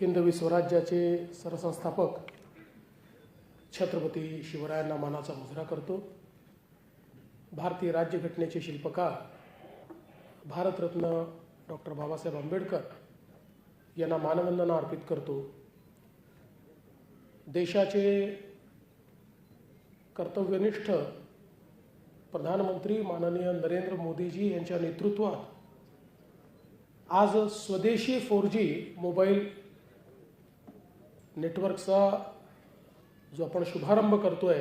हिंदवी स्वराज्याचे सरसंस्थापक छत्रपती शिवरायांना मानाचा मुजरा करतो. भारतीय राज्यघटनेचे शिल्पकार भारतरत्न डॉक्टर बाबासाहेब आंबेडकर यांना मानवंदना अर्पित करतो. देशाचे कर्तव्यनिष्ठ प्रधानमंत्री माननीय नरेंद्र मोदीजी यांच्या नेतृत्वात आज स्वदेशी फोर जी मोबाईल नेटवर्कचा जो आपण शुभारंभ करतोय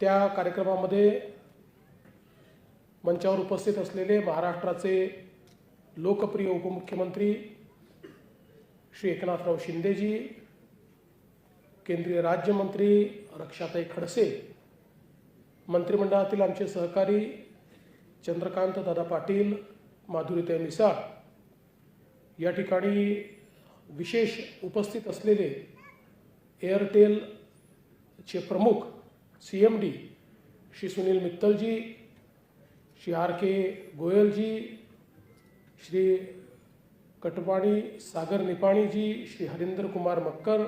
त्या कार्यक्रमामध्ये मंचावर उपस्थित असलेले महाराष्ट्राचे लोकप्रिय उपमुख्यमंत्री श्री एकनाथराव शिंदेजी केंद्रीय राज्यमंत्री रक्षाताई खडसे मंत्रिमंडळातील आमचे सहकारी चंद्रकांत दादा पाटील माधुरीताई मिसाळ या ठिकाणी विशेष उपस्थित असलेले एअरटेलचे प्रमुख C M D Shri Sunil मित्तलजी Shri R K गोयलजी श्री कटवाणी सागर निपाणीजी श्री हरिंदर कुमार मक्कर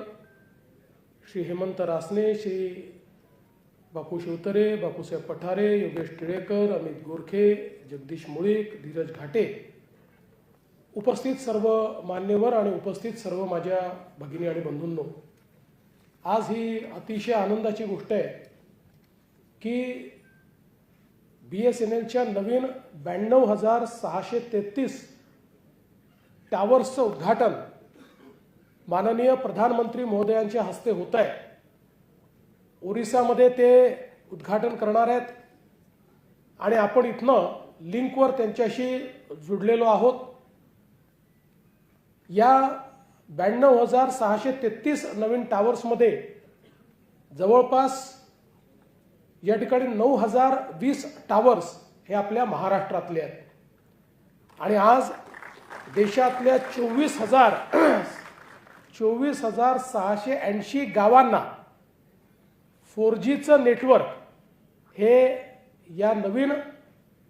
श्री हेमंत रासने श्री बापू शिवतरे बापूसाहेब पठारे योगेश टिळेकर अमित गोरखे जगदीश मुळीक धीरज घाटे उपस्थित सर्व मान्यवर आणि उपस्थित सर्व माझ्या भगिनी आणि बंधूंनो आज ही अतिशय आनंदाची गोष्ट आहे की बी एस एन एलच्या नवीन ब्याण्णव हजार सहाशे तेहतीस टावर्सचं उद्घाटन माननीय प्रधानमंत्री महोदयांच्या हस्ते होत आहे. ओरिसामध्ये ते उद्घाटन करणार आहेत आणि आपण इथनं लिंकवर त्यांच्याशी जुडलेलो आहोत. या ब्याण्णव हजार सहाशे तेहतीस नवीन टावर्समध्ये जवळपास या ठिकाणी नऊ हजार वीस टावर्स हे आपल्या महाराष्ट्रातले आहेत. आणि आज देशातल्या चोवीस हजार चोवीस हजार सहाशे ऐंशी गावांना फोर जीचं नेटवर्क हे या नवीन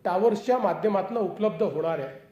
टावर्सच्या माध्यमातून उपलब्ध होणार आहे.